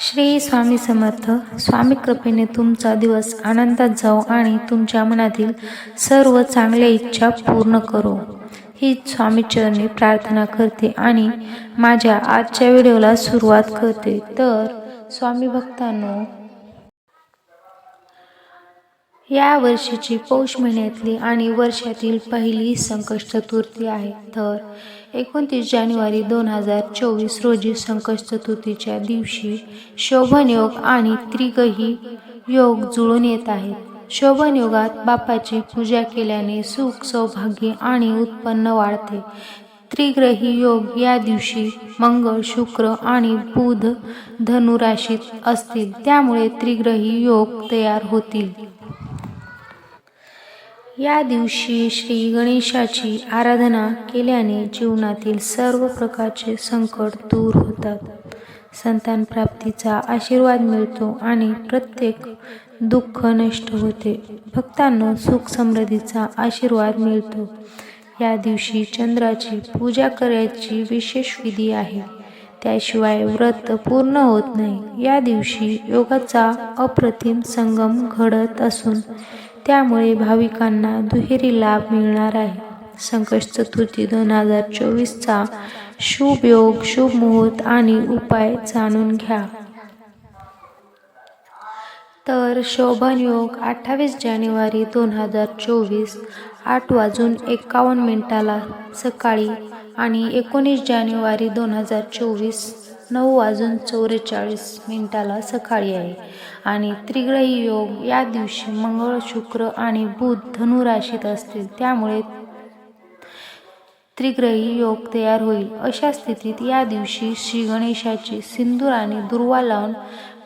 श्री स्वामी समर्थ स्वामी कृपेने तुमचा दिवस आनंदात जाओ आणि तुमच्या मनातील सर्व चांगल्या इच्छा पूर्ण करो. ही स्वामीचरणी प्रार्थना करते आणि माझ्या आजच्या व्हिडिओला सुरुवात करते. तर स्वामी भक्तांनो या वर्षीची पौष महिन्यातली आणि वर्षातील पहिली संकष्ट चतुर्थी आहे. तर एकोणतीस जानेवारी दोन हजार चोवीस रोजी संकष्ट चतुर्थीच्या दिवशी शोभन योग आणि त्रिगही योग जुळून येत आहेत. शोभन योगात बापाची पूजा केल्याने सुख सौभाग्य आणि उत्पन्न वाढते. त्रिग्रही योग या दिवशी मंगळ शुक्र आणि बुध धनुराशीत असतील. त्यामुळे त्रिग्रही योग तयार होतील. या दिवशी श्री गणेशाची आराधना केल्याने जीवनातील सर्व प्रकारचे संकट दूर होतात. संतान प्राप्तीचा आशीर्वाद मिळतो आणि प्रत्येक दुःख नष्ट होते. भक्तांना सुख समृद्धीचा आशीर्वाद मिळतो. या दिवशी चंद्राची पूजा करायची विशेष विधी आहे. त्याशिवाय व्रत पूर्ण होत नाही. या दिवशी योगाचा अप्रतिम संगम घडत असून त्यामुळे भाविकांना दुहेरी लाभ मिळणार आहे. संकष्ट चतुर्थी दोन हजार चोवीसचा शुभ योग शुभ मुहूर्त आणि उपाय जाणून घ्या. तर शोभन योग अठ्ठावीस जानेवारी दोन हजार चोवीस आठ वाजून एकावन्न मिनिटाला सकाळी आणि एकोणीस जानेवारी दोन हजार चोवीस नऊ वाजून चौवेचाळीस मिनिटाला सकाळी आहे. आणि त्रिग्रही योग या दिवशी मंगळ शुक्र आणि बुध धनुराशीत असतील. त्यामुळे त्रिग्रही योग तयार होईल. अशा स्थितीत या दिवशी श्री गणेशाची सिंदूर आणि दुर्वा लावून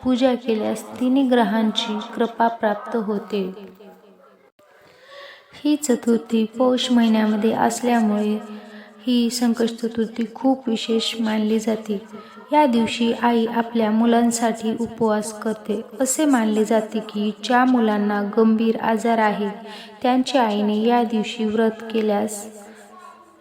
पूजा केल्यास तिन्ही ग्रहांची कृपा प्राप्त होते. ही चतुर्थी पौष महिन्यामध्ये असल्यामुळे ही संकष्ट चतुर्थी खूप विशेष मानली जाते. या दिवशी आई आपल्या मुलांसाठी उपवास करते. असे मानले जाते की ज्या मुलांना गंभीर आजार आहे त्यांच्या आईने या दिवशी व्रत केल्यास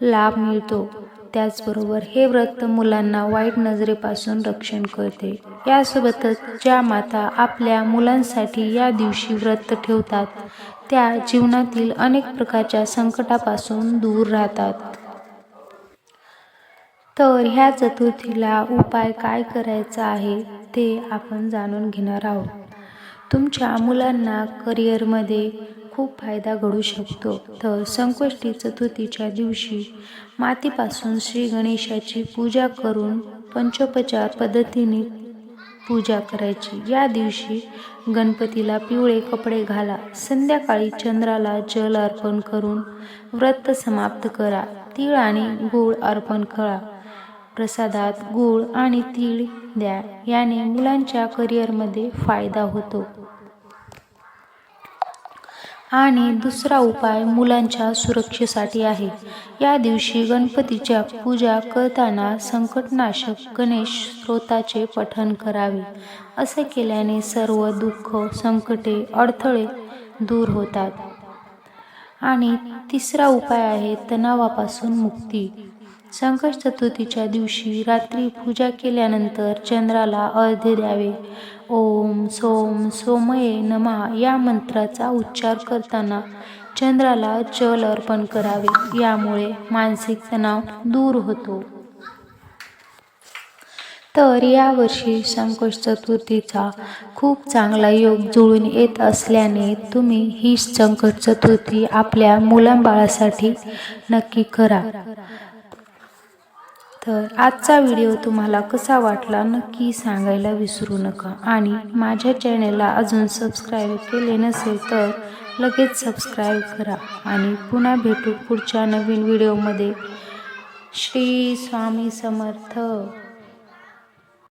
लाभ मिळतो. त्याचबरोबर हे व्रत मुलांना वाईट नजरेपासून रक्षण करते. यासोबतच ज्या माता आपल्या मुलांसाठी या दिवशी व्रत ठेवतात त्या जीवनातील अनेक प्रकारच्या संकटापासून दूर राहतात. तर ह्या चतुर्थीला उपाय काय करायचा आहे ते आपण जाणून घेणार आहोत. तुमच्या मुलांना करिअरमध्ये खूप फायदा घडू शकतो. तर संकष्टी चतुर्थीच्या दिवशी मातीपासून श्री गणेशाची पूजा करून पंचोपचार पद्धतीने पूजा करायची. या दिवशी गणपतीला पिवळे कपडे घाला. संध्याकाळी चंद्राला जल अर्पण करून व्रत समाप्त करा. तीळ आणि गूळ अर्पण करा. प्रसादात गूळ आणि तीळ द्या. याने मुलांच्या करिअरमध्ये फायदा होतो. आणि दुसरा उपाय मुलांच्या सुरक्षेसाठी आहे. या दिवशी गणपतीच्या पूजा करताना संकटनाशक गणेश स्रोताचे पठण करावे. असे केल्याने सर्व दुःख संकटे अडथळे दूर होतात. आणि तिसरा उपाय आहे तणावापासून मुक्ती. संकट चतुर्थीच्या दिवशी रात्री पूजा केल्यानंतर चंद्राला अर्ध्य द्यावे. ओम सोम सोमये नमा या मंत्राचा उच्चार करताना चंद्राला जल अर्पण करावे. यामुळे मानसिक तणाव दूर होतो. तर यावर्षी संकट चतुर्थीचा खूप चांगला योग जुळून येत असल्याने तुम्ही ही संकट चतुर्थी आपल्या मुलांबाळासाठी नक्की करा. तर आजचा व्हिडिओ तुम्हाला कसा वाटला नक्की सांगायला विसरू नका. आणि माझ्या चॅनेलला अजून सबस्क्राईब केले नसेल तर लगेच सबस्क्राईब करा. आणि पुन्हा भेटू पुढच्या नवीन व्हिडिओमध्ये. श्री स्वामी समर्थ.